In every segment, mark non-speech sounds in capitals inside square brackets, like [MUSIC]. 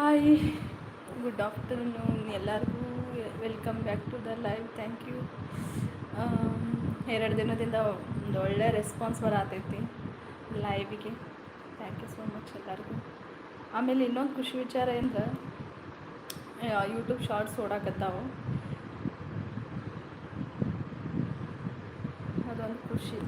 Hi good afternoon ಎಲ್ಲರಿಗೂ welcome back to the live thank you ಎರಡು ದಿನದಿಂದ ಒಂದು ಒಳ್ಳೆ ರೆಸ್ಪಾನ್ಸ್ ಬರತೈತಿ ಲೈವಿಗೆ ಥ್ಯಾಂಕ್ ಯು ಸೋ ಮಚ್ ಎಲ್ಲರಿಗೂ. ಆಮೇಲೆ ಇನ್ನೊಂದು ಖುಷಿ ವಿಚಾರ ಏನು ಯೂಟ್ಯೂಬ್ ಶಾರ್ಟ್ಸ್ ಓಡಾಕತ್ತಾವು. ಅದೊಂದು ಖುಷಿ.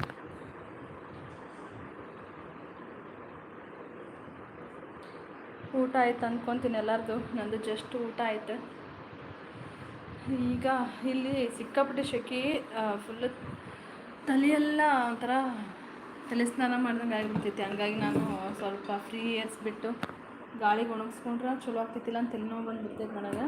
ಊಟ ಆಯ್ತು ಅಂದ್ಕೊತೀನಿ ಎಲ್ಲರದು. ನಂದು ಜಸ್ಟ್ ಊಟ ಆಯ್ತು. ಈಗ ಇಲ್ಲಿ ಸಿಕ್ಕಾಪಟ್ಟೆ ಶೆಕೆ ಫುಲ್ಲು ತಲೆಯೆಲ್ಲ ಒಂಥರ ತಲೆ ಸ್ನಾನ ಮಾಡ್ದಂಗೆ ಆಗಿಬಿಡ್ತೈತಿ. ಹಂಗಾಗಿ ನಾನು ಸ್ವಲ್ಪ ಫ್ರೀ ಬಿಟ್ಟು ಗಾಳಿಗೆ ಒಣಗಿಸ್ಕೊಂಡ್ರೆ ಚಲೋ ಆಗ್ತೈತಿಲ್ಲ ಅಂತ ತಲೆನೋವು ಬಂದ್ಬಿಡ್ತೈತೆ ನನಗೆ.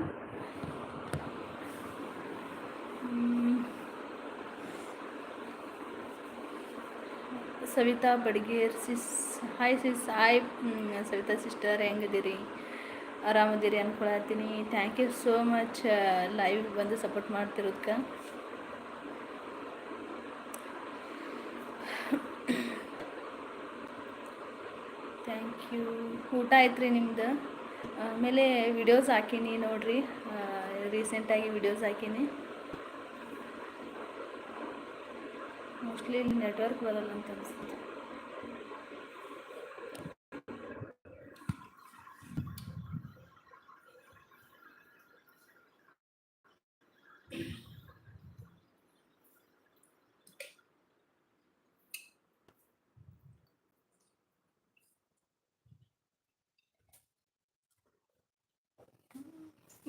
Savita Badger sis hi sis hi Savita sister ಹೆಂಗಿದ್ದೀರಿ? ಆರಾಮದಿರಿ ಅಂದ್ಕೊಳತ್ತೀನಿ thank you so much live ಬಂದು ಸಪೋರ್ಟ್ ಮಾಡ್ತಿರೋದಕ್ಕೆ ಥ್ಯಾಂಕ್ ಯು ಊಟ ಆಯ್ತು ರೀ ನಿಮ್ದು ಆಮೇಲೆ ವಿಡಿಯೋಸ್ ಹಾಕೀನಿ ನೋಡಿರಿ. ರೀಸೆಂಟಾಗಿ ವಿಡಿಯೋಸ್ ಹಾಕೀನಿ. ಮೋಸ್ಟ್ಲಿ ಇಲ್ಲಿ ನೆಟ್ವರ್ಕ್ ಬರಲ್ಲ ಅಂತ ಅನಿಸುತ್ತೆ.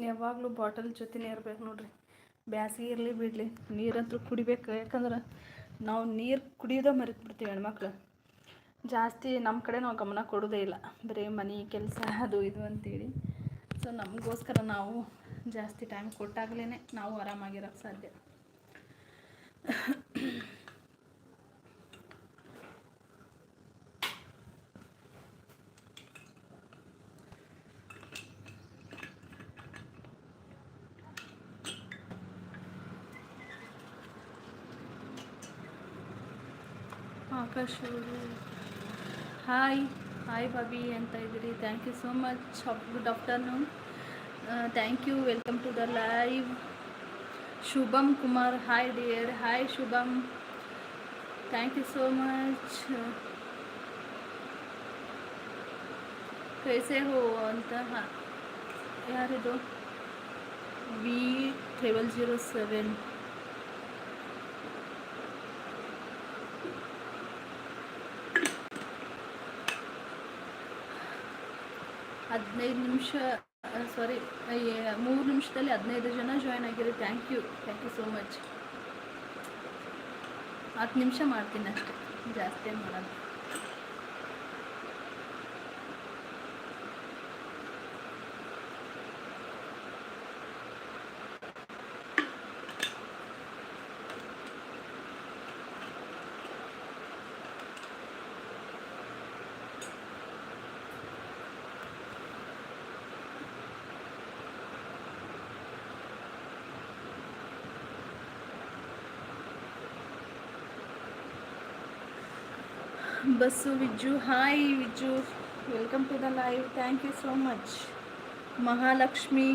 ಯಾವಾಗಲೂ ಬಾಟಲ್ ಜೊತೆನೇ ಇರ್ಬೇಕು ನೋಡ್ರಿ. ಬ್ಯಾಸಿಗೆ ಇರಲಿ ಬಿಡಲಿ, ನೀರಂತೂ ಕುಡಿಬೇಕು ಯಾಕಂದ್ರೆ ನಾವು ನೀರು ಕುಡಿಯೋದೇ ಮರೆತು ಬಿಡ್ತೀವಿ ಹೆಣ್ಮಕ್ಳು. ಜಾಸ್ತಿ ನಮ್ಮ ಕಡೆ ನಾವು ಗಮನ ಕೊಡೋದೇ ಇಲ್ಲ. ಬರೀ ಮನೆ, ಕೆಲಸ, ಅದು ಇದು ಅಂತೇಳಿ. ಸೊ ನಮಗೋಸ್ಕರ ನಾವು ಜಾಸ್ತಿ ಟೈಮ್ ಕೊಟ್ಟಾಗಲೇ ನಾವು ಆರಾಮಾಗಿರೋಕ್ಕೆ ಸಾಧ್ಯ. ಆಕಾಶ್ ಅವರು ಹಾಯ್ ಹಾಯ್ ಬಾಬಿ ಅಂತ ಇದ್ದೀರಿ thank you so much good afternoon thank you welcome to the live Shubham Kumar hi dear hi Shubham thank you so much ಕೈಸೆ ಹೋ ಅಂತ ಹಾಂ ಯಾರಿದು ವಿ ಟ್ರಿಬಲ್ ಜೀರೋ ಸೆವೆನ್ ಹದಿನೈದು ನಿಮಿಷ ಸಾರಿ ಮೂರು ನಿಮಿಷದಲ್ಲಿ ಹದಿನೈದು ಜನ ಜಾಯ್ನ್ ಆಗಿರಿ. Thank you thank you so much ಹತ್ತು ನಿಮಿಷ ಮಾಡ್ತೀನಿ ಅಷ್ಟೇ. ಜಾಸ್ತಿ ಏನು bus, Vijju. Hi Vijju. Welcome to the live thank you so much Mahalakshmi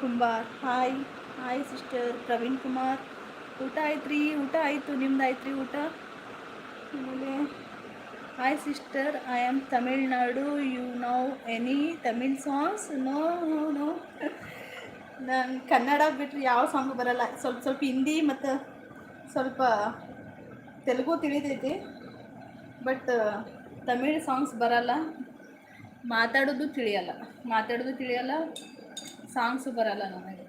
Kumbar. Hi hi sister Praveen Kumar. ಊಟ ಆಯ್ತು ರೀ ಊಟ ಆಯಿತು. ನಿಮ್ದು ಆಯ್ತು ರೀ ಊಟ? ಆಮೇಲೆ hi sister I am Tamil Nadu you know any Tamil songs no no ನಾನು ಕನ್ನಡ ಬಿಟ್ಟರೆ ಯಾವ ಸಾಂಗು ಬರಲ್ಲ. ಸ್ವಲ್ಪ ಸ್ವಲ್ಪ ಹಿಂದಿ ಮತ್ತು ಸ್ವಲ್ಪ ತೆಲುಗು ತಿಳಿತೈತಿ ಬಟ್, ತಮಿಳ್ ಸಾಂಗ್ಸ್ ಬರಲ್ಲ. ಮಾತಾಡೋದು ತಿಳಿಯಲ್ಲ. ಮಾತಾಡೋದು ತಿಳಿಯಲ್ಲ ಸಾಂಗ್ಸು ಬರಲ್ಲ ನನಗೆ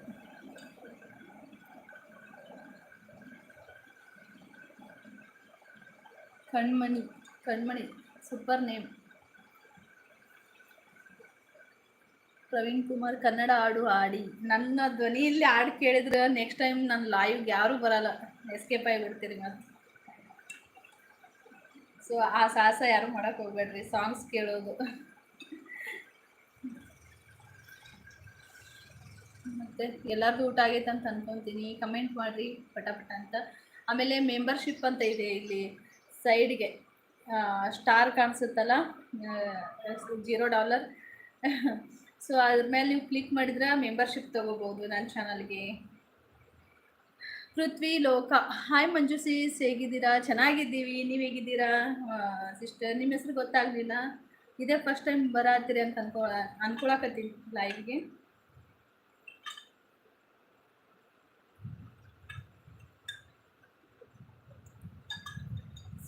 ಕಣ್ಮಣಿ ಕಣ್ಮಣಿ ಸೂಪರ್ ನೇಮ್ ಪ್ರವೀಣ್ ಕುಮಾರ್ ಕನ್ನಡ ಹಾಡು ಹಾಡಿ. ನನ್ನ ಧ್ವನಿಯಲ್ಲಿ ಹಾಡು ಕೇಳಿದ್ರೆ ನೆಕ್ಸ್ಟ್ ಟೈಮ್ ನನ್ನ ಲೈವ್ಗೆ ಯಾರೂ ಬರಲ್ಲ. ಎಸ್ಕೇಪ್ ಆಗಿಬಿಡ್ತೀರಿ ಮತ್ತೆ. ಸೊ ಆ ಸಾಹಸ ಯಾರು ಮಾಡಕ್ ಹೋಗ್ಬೇಡ್ರಿ ಸಾಂಗ್ಸ್ ಕೇಳೋದು. ಮತ್ತೆ ಎಲ್ಲರಿಗೂ ಊಟ ಆಗೈತೆ ಅಂತ ಅನ್ಕೊಂತೀನಿ. ಕಮೆಂಟ್ ಮಾಡಿರಿ ಪಟ ಪಟ ಅಂತ. ಆಮೇಲೆ ಮೆಂಬರ್ಶಿಪ್ ಅಂತ ಇದೆ ಇಲ್ಲಿ ಸೈಡ್ಗೆ ಸ್ಟಾರ್ ಕಾಣಿಸುತ್ತಲ್ಲ ಜೀರೋ ಡಾಲರ್ ಸೊ ಅದ್ರ ಮೇಲೆ ನೀವು ಕ್ಲಿಕ್ ಮಾಡಿದ್ರೆ ಮೆಂಬರ್ಶಿಪ್ ತಗೋಬಹುದು ನನ್ನ ಚಾನಲ್ಗೆ ಪೃಥ್ವಿ ಲೋಕ. ಹಾಯ್ ಮಂಜುಸೀಸ್ ಹೇಗಿದ್ದೀರಾ? ಚೆನ್ನಾಗಿದ್ದೀವಿ. ನೀವು ಹೇಗಿದ್ದೀರಾ? ಸಿಸ್ಟರ್ ನಿಮ್ಮ ಹೆಸರು ಗೊತ್ತಾಗಲಿಲ್ಲ. ಇದೇ ಫಸ್ಟ್ ಟೈಮ್ ಬರತ್ತೀರಿ ಅಂತ ಅನ್ಕೊ ಅನ್ಕೊಳಕತ್ತೀನಿ ಲೈವ್ಗೆ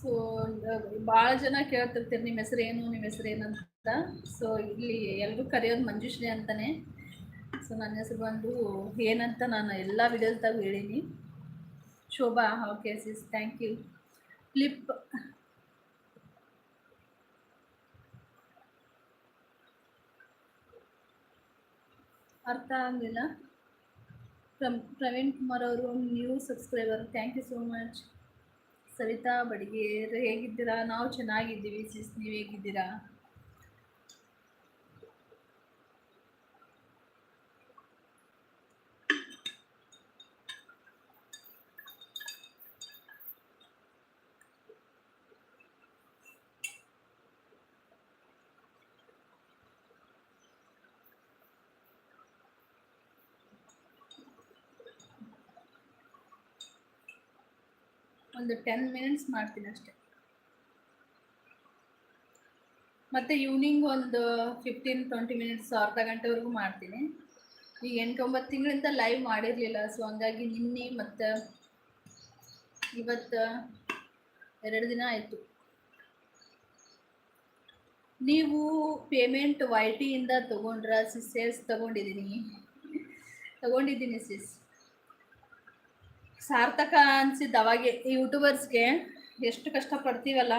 ಸೊ ಭಾಳ ಜನ ಕೇಳ್ತಿರ್ತೀರಿ ನಿಮ್ಮ ಹೆಸರು ಏನು ನಿಮ್ಮ ಹೆಸರು ಏನಂತ ಸೊ ಇಲ್ಲಿ ಎಲ್ಲರೂ ಕರೆಯೋದು ಮಂಜುಶ್ರೀ ಅಂತಾನೆ. ಸೊ ನನ್ನ ಹೆಸರು ಬಂದು ಏನಂತ ನಾನು ಎಲ್ಲ ವಿಡಿಯೋಸ್ದಾಗ ಹೇಳೀನಿ. Shobha okay sis thank you flip ಅರ್ಥ ಆಗಲಿಲ್ಲ. ಪ್ರವೀಣ್ ಕುಮಾರ್ ಅವರು new subscriber thank you so much Savita Badiger, ಹೇಗಿದ್ದೀರಾ? ನಾವು ಚೆನ್ನಾಗಿದ್ದೀವಿ ಸಿಸ್ ನೀವು ಹೇಗಿದ್ದೀರಾ? ಒಂದು ಟೆನ್ ಮಿನಿಟ್ಸ್ ಮಾಡ್ತೀನಿ ಅಷ್ಟೆ. ಮತ್ತು ಈವ್ನಿಂಗ್ ಒಂದು ಫಿಫ್ಟೀನ್ ಟ್ವೆಂಟಿ ಮಿನಿಟ್ಸ್ ಅರ್ಧ ಗಂಟೆವರೆಗೂ ಮಾಡ್ತೀನಿ. ಈಗ ಎಂಟೊಂಬತ್ತು ತಿಂಗಳಿಂದ ಲೈವ್ ಮಾಡಿರಲಿಲ್ಲ ಸೊ ಹಂಗಾಗಿ ನಿನ್ನೆ ಮತ್ತು ಇವತ್ತು ಎರಡು ದಿನ ಆಯಿತು. ನೀವು ಪೇಮೆಂಟ್ ವೈ ಟಿಯಿಂದ ತೊಗೊಂಡ್ರ ಸಿಸ್ ಸೇಲ್ಸ್ ತೊಗೊಂಡಿದ್ದೀನಿ ತೊಗೊಂಡಿದ್ದೀನಿ ಸಿಸ್ ಸಾರ್ಥಕ ಅನಿಸಿದ್ದು ಅವಾಗೆ ಯೂಟ್ಯೂಬರ್ಸ್ಗೆ ಎಷ್ಟು ಕಷ್ಟಪಡ್ತೀವಲ್ಲ,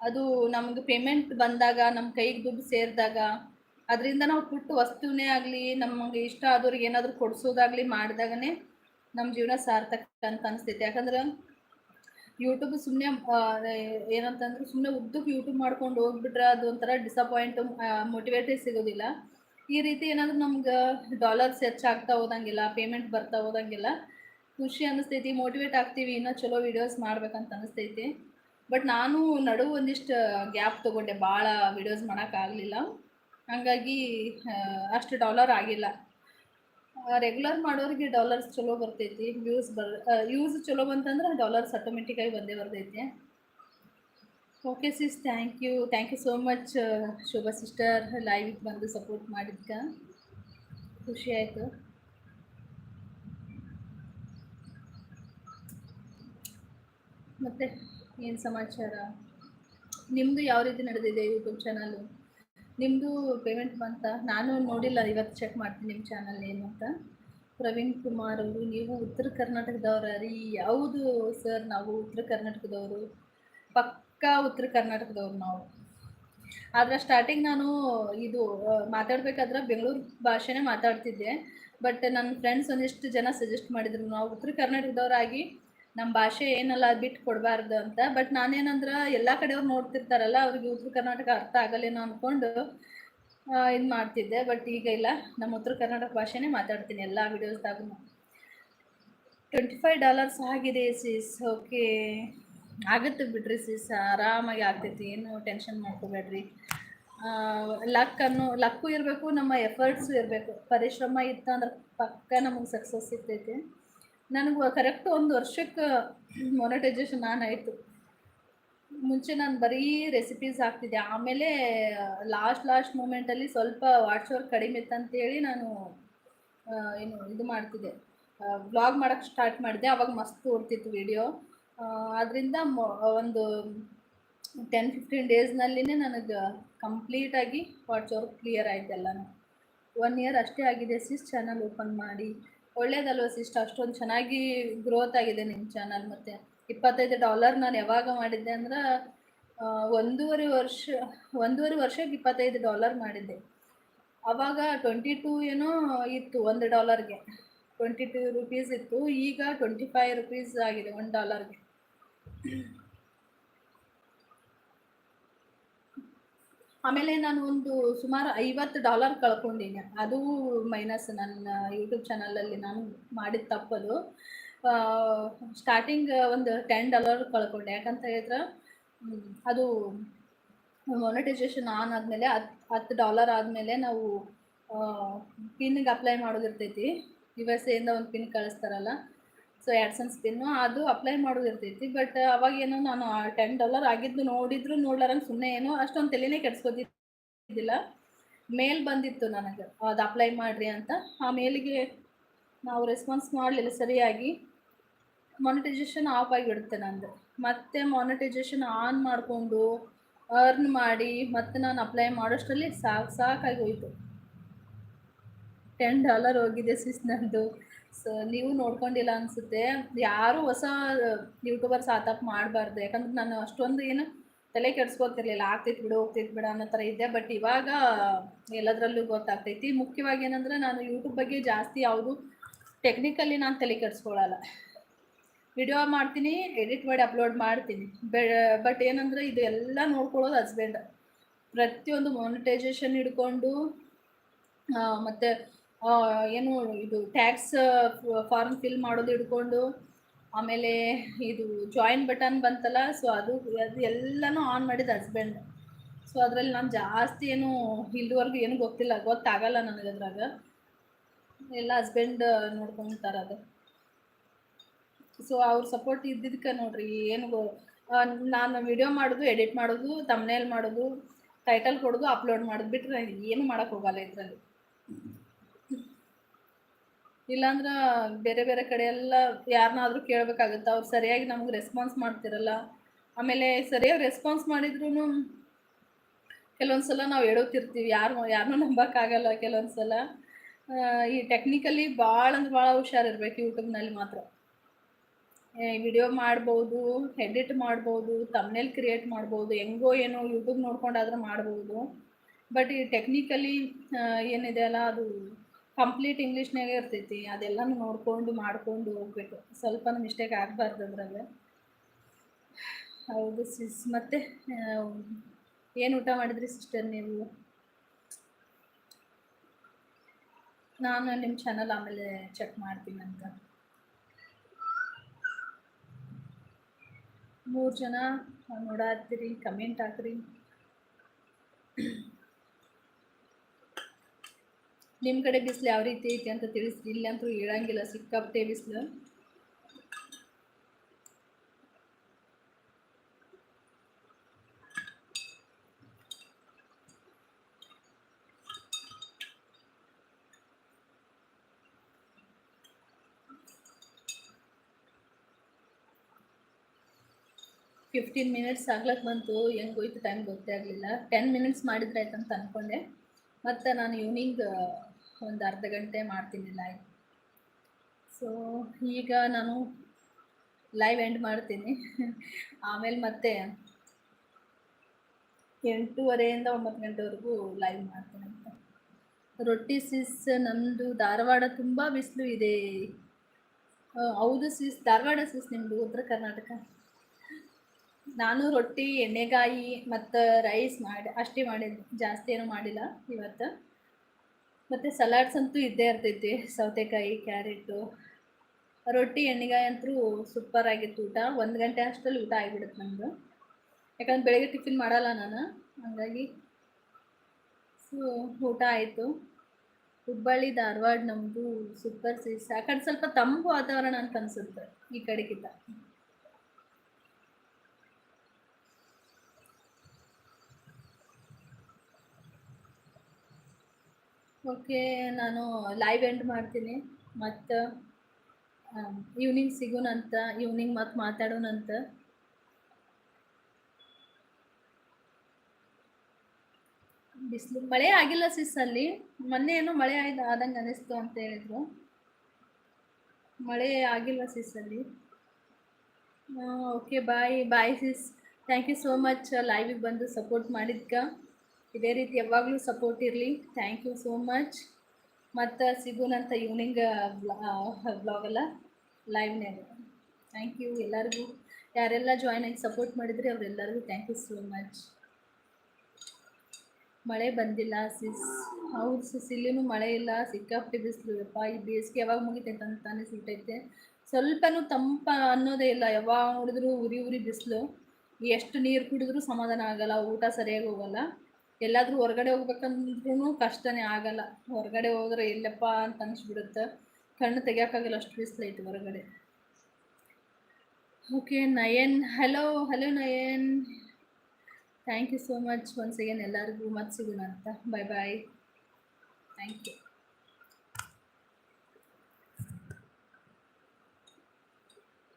ಅದು ನಮ್ಗೆ ಪೇಮೆಂಟ್ ಬಂದಾಗ ನಮ್ಮ ಕೈಗೆ ದುಡ್ಡು ಸೇರಿದಾಗ, ಅದರಿಂದ ನಾವು ಕೊಟ್ಟು ವಸ್ತುವೇ ಆಗಲಿ, ನಮಗೆ ಇಷ್ಟ ಆದವ್ರಿಗೆ ಏನಾದರೂ ಕೊಡಿಸೋದಾಗಲಿ ಮಾಡಿದಾಗನೇ ನಮ್ಮ ಜೀವನ ಸಾರ್ಥಕ ಅಂತ ಅನಿಸ್ತೈತೆ ಯಾಕಂದ್ರೆ ಯೂಟ್ಯೂಬ್ ಸುಮ್ಮನೆ ಏನಂತಂದ್ರೆ ಸುಮ್ಮನೆ ಉದ್ದಕ್ಕೆ ಯೂಟ್ಯೂಬ್ ಮಾಡ್ಕೊಂಡು ಹೋಗ್ಬಿಟ್ರೆ ಅದು ಒಂಥರ ಡಿಸಪಾಯಿಂಟ್ ಮೋಟಿವೇಟೇ ಸಿಗೋದಿಲ್ಲ. ಈ ರೀತಿ ಏನಾದರೂ ನಮ್ಗೆ ಡಾಲರ್ಸ್ ಹೆಚ್ಚಾಗ್ತಾ ಹೋದಂಗಿಲ್ಲ ಪೇಮೆಂಟ್ ಬರ್ತಾ ಹೋದಂಗಿಲ್ಲ ಖುಷಿ ಅನಿಸ್ತೈತಿ ಮೋಟಿವೇಟ್ ಆಗ್ತೀವಿ, ಇನ್ನೂ ಚಲೋ ವೀಡಿಯೋಸ್ ಮಾಡ್ಬೇಕಂತ ಅನಿಸ್ತೈತಿ ಬಟ್ ನಾನು ನಡುವು ಒಂದಿಷ್ಟು ಗ್ಯಾಪ್ ತೊಗೊಂಡೆ ಭಾಳ ವೀಡಿಯೋಸ್ ಮಾಡೋಕ್ಕಾಗಲಿಲ್ಲ ಹಾಗಾಗಿ ಅಷ್ಟು ಡಾಲರ್ ಆಗಿಲ್ಲ. ರೆಗ್ಯುಲರ್ ಮಾಡೋರಿಗೆ ಡಾಲರ್ಸ್ ಚಲೋ ಬರ್ತೈತಿ ವ್ಯೂಸ್ ಬರ್ ಯೂಸ್ ಚಲೋ ಬಂತಂದ್ರೆ ಡಾಲರ್ಸ್ ಆಟೋಮೆಟಿಕಾಗಿ ಬಂದೇ ಬರ್ತೈತಿ. Okay sis thank you thank you so much Shobha sister ಲೈವಿಗೆ ಬಂದು ಸಪೋರ್ಟ್ ಮಾಡಿದ್ಕ. ಖುಷಿ ಆಯಿತು. ಮತ್ತು ಏನು ಸಮಾಚಾರ? ನಿಮ್ಮದು ಯಾವ ರೀತಿ ನಡೆದಿದೆ ಯೂಟ್ಯೂಬ್ ಚಾನಲು ನಿಮ್ಮದು ಪೇಮೆಂಟ್ ಬಂತ? ನಾನು ನೋಡಿಲ್ಲ, ಇವತ್ತು ಚೆಕ್ ಮಾಡ್ತೀನಿ ನಿಮ್ಮ ಚಾನಲ್ ಏನು ಅಂತ. ಪ್ರವೀಣ್ ಕುಮಾರ್ ಅವರು, ನೀವು ಉತ್ತರ ಕರ್ನಾಟಕದವ್ರ ರೀ ಯಾವುದು ಸರ್ ನಾವು ಉತ್ತರ ಕರ್ನಾಟಕದವರು? ಪಕ್ಕಾ ಉತ್ತರ ಕರ್ನಾಟಕದವ್ರು ನಾವು. ಆದರೆ ಸ್ಟಾರ್ಟಿಂಗ್ ನಾನು ಇದು ಮಾತಾಡಬೇಕಾದ್ರೆ ಬೆಂಗಳೂರು ಭಾಷೆನೇ ಮಾತಾಡ್ತಿದ್ದೆ. ಬಟ್ ನನ್ನ ಫ್ರೆಂಡ್ಸ್ ಒಂದಿಷ್ಟು ಜನ ಸಜೆಸ್ಟ್ ಮಾಡಿದ್ರು, ನಾವು ಉತ್ತರ ಕರ್ನಾಟಕದವರಾಗಿ ನಮ್ಮ ಭಾಷೆ ಏನಲ್ಲ ಬಿಟ್ಟು ಕೊಡಬಾರ್ದು ಅಂತ. ಬಟ್ ನಾನೇನಂದ್ರೆ ಎಲ್ಲ ಕಡೆಯವ್ರು ನೋಡ್ತಿರ್ತಾರಲ್ಲ, ಅವ್ರಿಗೆ ಉತ್ತರ ಕರ್ನಾಟಕ ಅರ್ಥ ಆಗಲ್ಲೇನೋ ಅಂದ್ಕೊಂಡು ಇದು ಮಾಡ್ತಿದ್ದೆ. ಬಟ್ ಈಗ ಇಲ್ಲ ನಮ್ಮ ಉತ್ತರ ಕರ್ನಾಟಕ ಭಾಷೆನೇ ಮಾತಾಡ್ತೀನಿ ಎಲ್ಲ ವಿಡಿಯೋಸ್ದಾಗೂ ಟ್ವೆಂಟಿ ಫೈವ್ ಡಾಲರ್ಸ್ ಆಗಿದೆ ಸೀಸ್ ಓಕೆ ಆಗುತ್ತೆ ಬಿಡ್ರಿ ಸೀಸ್ ಆರಾಮಾಗಿ ಆಗ್ತೈತಿ, ಏನು ಟೆನ್ಷನ್ ಮಾಡ್ಕೋಬೇಡ್ರಿ. ಲಕ್ ಅನ್ನೋ ಲಕ್ಕು ಇರಬೇಕು, ನಮ್ಮ ಎಫರ್ಟ್ಸು ಇರಬೇಕು. ಪರಿಶ್ರಮ ಇತ್ತು ಅಂದ್ರೆ ಪಕ್ಕ ನಮಗೆ ಸಕ್ಸಸ್ ಸಿಗ್ತೈತಿ. ನನಗೆ ಕರೆಕ್ಟ್ ಒಂದು ವರ್ಷಕ್ಕೆ ಮೊನಟೈಸೇಷನ್ ಆನ್ ಆಯಿತು. ಮುಂಚೆ ನಾನು ಬರೀ ರೆಸಿಪೀಸ್ ಹಾಕ್ತಿದ್ದೆ. ಆಮೇಲೆ ಲಾಸ್ಟ್ ಲಾಸ್ಟ್ ಮೂಮೆಂಟಲ್ಲಿ ಸ್ವಲ್ಪ ವಾಟ್ಸವರ್ ಕಡಿಮೆ ಇತ್ತು ಅಂತೇಳಿ ನಾನು ಏನು ಇದು ಮಾಡ್ತಿದ್ದೆ. ಬ್ಲಾಗ್ ಮಾಡೋಕ್ಕೆ ಸ್ಟಾರ್ಟ್ ಮಾಡಿದೆ. ಅವಾಗ ಮಸ್ತ್ ಓಡ್ತಿತ್ತು ವಿಡಿಯೋ ಅದರಿಂದ ಒಂದು ಟೆನ್ ಫಿಫ್ಟೀನ್ ಡೇಸ್ನಲ್ಲಿನೇ ನನಗೆ ಕಂಪ್ಲೀಟಾಗಿ ವಾಟ್ಸವರ್ ಕ್ಲಿಯರ್ ಆಯಿತು ಎಲ್ಲನೂ. ಒನ್ ಇಯರ್ ಅಷ್ಟೇ ಆಗಿದೆ. ಸಿಸ್ ಚಾನಲ್ ಓಪನ್ ಮಾಡಿ. ಒಳ್ಳೇದಲ್ವ ಸಿಸ್ಟ್ ಅಷ್ಟೊಂದು ಚೆನ್ನಾಗಿ ಗ್ರೋತ್ ಆಗಿದೆ ನಿಮ್ಮ ಚಾನಲ್ ಮತ್ತು. ಇಪ್ಪತ್ತೈದು ಡಾಲರ್ ನಾನು ಯಾವಾಗ ಮಾಡಿದ್ದೆ ಅಂದ್ರೆ ಒಂದೂವರೆ ವರ್ಷ, ಒಂದೂವರೆ ವರ್ಷಕ್ಕೆ ಇಪ್ಪತ್ತೈದು ಡಾಲರ್ ಮಾಡಿದ್ದೆ. ಆವಾಗ ಟ್ವೆಂಟಿ ಟೂ ಏನೋ ಇತ್ತು ಒಂದು ಡಾಲರ್ಗೆ ಟ್ವೆಂಟಿ ಟೂ ರುಪೀಸ್ ಇತ್ತು, ಈಗ ಟ್ವೆಂಟಿ ಫೈವ್ ರುಪೀಸ್ ಆಗಿದೆ ಒಂದು ಡಾಲರ್ಗೆ ಆಮೇಲೆ ನಾನು ಒಂದು ಸುಮಾರು ಐವತ್ತು ಡಾಲರ್ ಕಳ್ಕೊಂಡಿನಿ. ಅದು ಮೈನಸ್ ನನ್ನ ಯೂಟ್ಯೂಬ್ ಚಾನಲಲ್ಲಿ ನಾನು ಮಾಡಿದ ತಪ್ಪದು. ಸ್ಟಾರ್ಟಿಂಗ್ ಒಂದು ಟೆನ್ ಡಾಲರ್ ಕಳ್ಕೊಂಡೆ. ಯಾಕಂತ ಹೇಳಿದ್ರೆ ಅದು ಮೊನಿಟೈಸೇಷನ್ ಆನ್ ಆದಮೇಲೆ ಹತ್ತು ಹತ್ತು ಡಾಲರ್ ಆದಮೇಲೆ ನಾವು ಪಿನ್ಗೆ ಅಪ್ಲೈ ಮಾಡೋದಿರ್ತೈತಿ. ಯು ಎಸ್ ಎಯಿಂದ ಒಂದು ಪಿನ್ ಕಳಿಸ್ತಾರಲ್ಲ. ಸೊ ಸೆನ್ಸ್ ಪಿನ್ನು ಅದು ಅಪ್ಲೈ ಮಾಡೋದಿರ್ತೈತಿ ಬಟ್ ಅವಾಗ ಏನೋ ನಾನು ಟೆನ್ ಡಾಲರ್ ಆಗಿದ್ದು ನೋಡಿದ್ರು, ನೋಡ್ಲಾರಂಗೆ ಸುಮ್ಮನೆ ಏನೋ ಅಷ್ಟೊಂದು ತಲೆನೇ ಕೆಡ್ಸ್ಕೊತಿದ್ದಿಲ್ಲ. ಮೇಲ್ ಬಂದಿತ್ತು ನನಗೆ, ಅದು ಅಪ್ಲೈ ಮಾಡಿರಿ ಅಂತ. ಆ ಮೇಲಿಗೆ ನಾವು ರೆಸ್ಪಾನ್ಸ್ ಮಾಡಲಿಲ್ಲ ಸರಿಯಾಗಿ. ಮಾನಿಟೈಸೇಷನ್ ಆಫ್ ಆಗಿಬಿಡುತ್ತೆ ನಂದು. ಮತ್ತೆ ಮಾನಿಟೈಸೇಷನ್ ಆನ್ ಮಾಡಿಕೊಂಡು ಅರ್ನ್ ಮಾಡಿ, ಮತ್ತೆ ನಾನು ಅಪ್ಲೈ ಮಾಡೋಷ್ಟರಲ್ಲಿ ಸಾಕು ಸಾಕಾಗಿ ಹೋಯಿತು. ಟೆನ್ ಡಾಲರ್ ಹೋಗಿದೆ ಸಿಸ್ ನಂದು. ಸೊ ನೀವು ನೋಡ್ಕೊಂಡಿಲ್ಲ ಅನಿಸುತ್ತೆ. ಯಾರು ಹೊಸ ಯೂಟ್ಯೂಬರ್ಸ್ ಆತಪ್ ಮಾಡಬಾರ್ದು. ಯಾಕಂದ್ರೆ ನಾನು ಅಷ್ಟೊಂದು ಏನು ತಲೆ ಕೆಡ್ಸ್ಕೊತಿರ್ಲಿಲ್ಲ. ಆಗ್ತೈತೆ ಬಿಡು, ಹೋಗ್ತೈತೆ ಬಿಡ ಅನ್ನೋ ಥರ ಇದ್ದೆ. ಬಟ್ ಇವಾಗ ಎಲ್ಲದರಲ್ಲೂ ಗೊತ್ತಾಗ್ತೈತಿ. ಮುಖ್ಯವಾಗಿ ಏನಂದ್ರೆ ನಾನು ಯೂಟ್ಯೂಬ್ ಬಗ್ಗೆ ಜಾಸ್ತಿ ಯಾವುದು ಟೆಕ್ನಿಕಲಿ ನಾನು ತಲೆ ಕೆಡಿಸ್ಕೊಳ್ಳಲ್ಲ ವಿಡಿಯೋ ಮಾಡ್ತೀನಿ ಎಡಿಟ್ ಮಾಡಿ ಅಪ್ಲೋಡ್ ಮಾಡ್ತೀನಿ. ಬಟ್ ಏನಂದ್ರೆ ಇದು ಎಲ್ಲ ನೋಡ್ಕೊಳ್ಳೋದು ಹಸ್ಬೆಂಡ್ ಪ್ರತಿಯೊಂದು ಮಾನಿಟೈಸೇಷನ್ ಹಿಡ್ಕೊಂಡು ಮತ್ತು ಏನು ಇದು ಟ್ಯಾಕ್ಸ್ ಫಾರ್ಮ್ ಫಿಲ್ ಮಾಡೋದು ಹಿಡ್ಕೊಂಡು, ಆಮೇಲೆ ಇದು ಜಾಯಿನ್ ಬಟನ್ ಬಂತಲ್ಲ ಸೊ ಅದು ಅದು ಎಲ್ಲನೂ ಆನ್ ಮಾಡಿದ ಹಸ್ಬೆಂಡ್ ಸೊ ಅದರಲ್ಲಿ ನಾನು ಜಾಸ್ತಿ ಏನು ಇಲ್ಲಿವರೆಗೂ ಏನು ಗೊತ್ತಿಲ್ಲ, ಗೊತ್ತಾಗಲ್ಲ ನನಗೆ ಅದ್ರಾಗ. ಎಲ್ಲ ಹಸ್ಬೆಂಡ್ ನೋಡ್ಕೊತಾರೆ ಅದು. ಸೊ ಅವ್ರ ಸಪೋರ್ಟ್ ಇದ್ದಿದ್ದಕ್ಕೆ ನೋಡ್ರಿ, ಏನು ನಾನು ವಿಡಿಯೋ ಮಾಡೋದು ಎಡಿಟ್ ಮಾಡೋದು ತಮ್ನೇಲ್ ಮಾಡೋದು ಟೈಟಲ್ ಕೊಡೋದು ಅಪ್ಲೋಡ್ ಮಾಡೋದು ಬಿಟ್ಟರೆ ಏನು ಮಾಡೋಕ್ಕೆ ಹೋಗಲ್ಲ ಇದರಲ್ಲಿ. ಇಲ್ಲಾಂದ್ರೆ ಬೇರೆ ಬೇರೆ ಕಡೆ ಎಲ್ಲ ಯಾರನ್ನಾದ್ರೂ ಕೇಳಬೇಕಾಗುತ್ತೆ. ಅವ್ರು ಸರಿಯಾಗಿ ನಮ್ಗೆ ರೆಸ್ಪಾನ್ಸ್ ಮಾಡ್ತಿರಲ್ಲ. ಆಮೇಲೆ ಸರಿಯಾಗಿ ರೆಸ್ಪಾನ್ಸ್ ಮಾಡಿದ್ರು ಕೆಲವೊಂದು ಸಲ ನಾವು ಎಡೋತಿರ್ತೀವಿ. ಯಾರು ಯಾರನ್ನೂ ನಂಬೋಕ್ಕಾಗಲ್ಲ ಕೆಲವೊಂದು ಸಲ ಈ ಟೆಕ್ನಿಕಲಿ ಭಾಳ ಅಂದ್ರೆ ಭಾಳ ಹುಷಾರಿರ್ಬೇಕು ಯೂಟ್ಯೂಬ್ನಲ್ಲಿ ಮಾತ್ರ. ವಿಡಿಯೋ ಮಾಡ್ಬೋದು ಎಡಿಟ್ ಮಾಡ್ಬೋದು ತಮ್ನೆಲ್ ಕ್ರಿಯೇಟ್ ಮಾಡ್ಬೋದು, ಹೆಂಗೋ ಏನೋ ಯೂಟ್ಯೂಬ್ ನೋಡ್ಕೊಂಡಾದ್ರೂ ಮಾಡ್ಬೋದು. ಬಟ್ ಈ ಟೆಕ್ನಿಕಲಿ ಏನಿದೆ ಅಲ್ಲ ಅದು ಕಂಪ್ಲೀಟ್ ಇಂಗ್ಲೀಷ್ನಾಗೆ ಇರ್ತೈತಿ, ಅದೆಲ್ಲನೂ ನೋಡಿಕೊಂಡು ಮಾಡಿಕೊಂಡು ಹೋಗ್ಬೇಕು. ಸ್ವಲ್ಪ ಮಿಸ್ಟೇಕ್ ಆಗಬಾರ್ದು ಅದ್ರಾಗ. ಹೌದು ಸಿಸ್ ಮತ್ತೆ ಏನು ಊಟ ಮಾಡಿದ್ರಿ ಸಿಸ್ಟರ್ ನೀವು? ನಾನು ನಿಮ್ಮ ಚಾನಲ್ ಆಮೇಲೆ ಚೆಕ್ ಮಾಡ್ತೀನಿ ಅಂತ. ಮೂರು ಜನ ನೋಡಾತ್ತೀರಿ ಕಮೆಂಟ್ ಹಾಕ್ರಿ. ನಿಮ್ಮ ಕಡೆ ಬಿಸಿಲು ಯಾವ ರೀತಿ ಐತಿ ಅಂತ ತಿಳಿಸಿ ಇಲ್ಲ ಅಂತೂ ಹೇಳಂಗಿಲ್ಲ, ಸಿಕ್ಕಾಪಟ್ಟೆ ಬಿಸಿಲು. ಫಿಫ್ಟೀನ್ ಮಿನಿಟ್ಸ್ ಆಗ್ಲಕ್ಕೆ ಬಂತು, ಹೆಂಗೆ ಹೋಯ್ತು ಟೈಮ್ ಗೊತ್ತೇ ಆಗಲಿಲ್ಲ. ಟೆನ್ ಮಿನಿಟ್ಸ್ ಮಾಡಿದ್ರೆ ಆಯ್ತಂತ ಅಂದ್ಕೊಂಡೆ ಮತ್ತು ನಾನು ಈವ್ನಿಂಗ್ ಒಂದು ಅರ್ಧ ಗಂಟೆ ಮಾಡ್ತೀನಿ ಲೈವ್ ಸೊ ಈಗ ನಾನು ಲೈವ್ ಎಂಡ್ ಮಾಡ್ತೀನಿ. [LAUGHS] ಆಮೇಲೆ ಮತ್ತೆ ಎಂಟೂವರೆಯಿಂದ ಒಂಬತ್ತು ಗಂಟೆವರೆಗೂ ಲೈವ್ ಮಾಡ್ತೀನಿ ಅಂತ. ರೊಟ್ಟಿ ಸಿಸ್ ನಮ್ಮದು ಧಾರವಾಡ ತುಂಬ ಬಿಸಿಲು ಇದೆ. ಹೌದು ಸಿಸ್ ಧಾರವಾಡ ಸಿಸ್ ನಿಮ್ಮದು ಉತ್ತರ ಕರ್ನಾಟಕ? ನಾನು ರೊಟ್ಟಿ, ಎಣ್ಣೆಗಾಯಿ ಮತ್ತು ರೈಸ್ ಮಾಡಿ, ಅಷ್ಟೇ ಮಾಡಿದ್ದು. ಜಾಸ್ತಿ ಏನೂ ಮಾಡಿಲ್ಲ ಇವತ್ತು. ಮತ್ತು ಸಲಾಡ್ಸ್ ಅಂತೂ ಇದ್ದೇ ಇರ್ತೈತಿ. ಸೌತೆಕಾಯಿ, ಕ್ಯಾರೆಟು. ರೊಟ್ಟಿ, ಎಣ್ಣೆಗಾಯಿ ಅಂತೂ ಸೂಪರ್ ಆಗಿತ್ತು ಊಟ. ಒಂದು ಗಂಟೆ ಅಷ್ಟರಲ್ಲಿ ಊಟ ಆಗಿಬಿಡುತ್ತೆ ನಮ್ಮದು ಯಾಕಂದ್ರೆ ಬೆಳಗ್ಗೆ ಟಿಫಿನ್ ಮಾಡಲ್ಲ ನಾನು. ಹಾಗಾಗಿ ಸೊ, ಊಟ ಆಯಿತು. ಹುಬ್ಬಳ್ಳಿ, ಧಾರವಾಡ ನಮ್ಮದು ಸೂಪರ್ ಸೀಸ್ ಯಾಕಂದ್ರೆ ಸ್ವಲ್ಪ ತಂಪು ವಾತಾವರಣ ಅಂತ ಅನಿಸುತ್ತೆ ಈ ಕಡೆಗಿಂತ. ಓಕೆ ನಾನು ಲೈವ್ ಎಂಡ್ ಮಾಡ್ತೀನಿ. ಮತ್ತು ಈವ್ನಿಂಗ್ ಸಿಗೋಣಂತ ಈವ್ನಿಂಗ್ ಮತ್ತೆ ಮಾತಾಡೋಣಂತ. ಬಿಸಿಲು, ಮಳೆ ಆಗಿಲ್ಲ ಸಿಸ್ ಅಲ್ಲಿ. ಮೊನ್ನೆ ಏನೋ ಮಳೆ ಆಯ್ತು ಆದಂಗೆ ಅನಿಸ್ತು ಅಂತ ಹೇಳಿದ್ರು. ಮಳೆ ಆಗಿಲ್ಲ ಸಿಸ್ ಅಲ್ಲಿ. Okay bye bye sis thank you so much ಲೈವಿಗೆ ಬಂದು ಸಪೋರ್ಟ್ ಮಾಡಿದ್ಕ. ಇದೇ ರೀತಿ ಯಾವಾಗಲೂ ಸಪೋರ್ಟ್ ಇರಲಿ. ಥ್ಯಾಂಕ್ ಯು ಸೋ ಮಚ್ ಮತ್ತು ಸಿಗೋಣಂತ ಈವ್ನಿಂಗ್ ಬ್ಲಾಗಲ್ಲ ಲೈವ್ನಾಗ ಥ್ಯಾಂಕ್ ಯು ಎಲ್ಲರಿಗೂ. ಯಾರೆಲ್ಲ ಜಾಯ್ನ್ ಆಗಿ ಸಪೋರ್ಟ್ ಮಾಡಿದ್ರಿ, ಅವರೆಲ್ಲರಿಗೂ ಥ್ಯಾಂಕ್ ಯು ಸೋ ಮಚ್ ಮಳೆ ಬಂದಿಲ್ಲ ಸಿಸ್ ಹೌದು ಸಿಸ್ ಇಲ್ಲಿನೂ ಮಳೆ ಇಲ್ಲ. ಸಿಕ್ಕಾಪಟ್ಟೆ ಬಿಸಿಲು. ಯಪ್ಪ, ಈ ಬೇಸಿಗೆ ಯಾವಾಗ ಮುಗಿತೈತೆ ಅಂತಾನೆ ಸಿಗ್ತೈತೆ. ಸ್ವಲ್ಪನೂ ತಂಪ ಅನ್ನೋದೇ ಇಲ್ಲ. ಯಾವಾಗ ನೋಡಿದ್ರು ಉರಿ ಉರಿ ಬಿಸಿಲು. ಎಷ್ಟು ನೀರು ಕುಡಿದ್ರೂ ಸಮಾಧಾನ ಆಗಲ್ಲ, ಊಟ ಸರಿಯಾಗಿ ಹೋಗಲ್ಲ. ಎಲ್ಲಾದರೂ ಹೊರಗಡೆ ಹೋಗ್ಬೇಕಂದ್ರೂ ಕಷ್ಟನೇ ಆಗಲ್ಲ. ಹೊರಗಡೆ ಹೋದ್ರೆ ಎಲ್ಲಪ್ಪ ಅಂತ ಅನಿಸ್ಬಿಡುತ್ತೆ. ಕಣ್ಣು ತೆಗಿಯೋಕ್ಕಾಗಲ್ಲ ಅಷ್ಟು ಬಿಸಿಲೈತೆ ಹೊರಗಡೆ. Okay Nayan. Hello hello Nayan. Thank you so much once again ಎಲ್ಲರಿಗೂ ಮತ್ತೆ ಸಿಗೋಣ ಅಂತ. ಬಾಯ್ ಬಾಯ್ ಥ್ಯಾಂಕ್ ಯು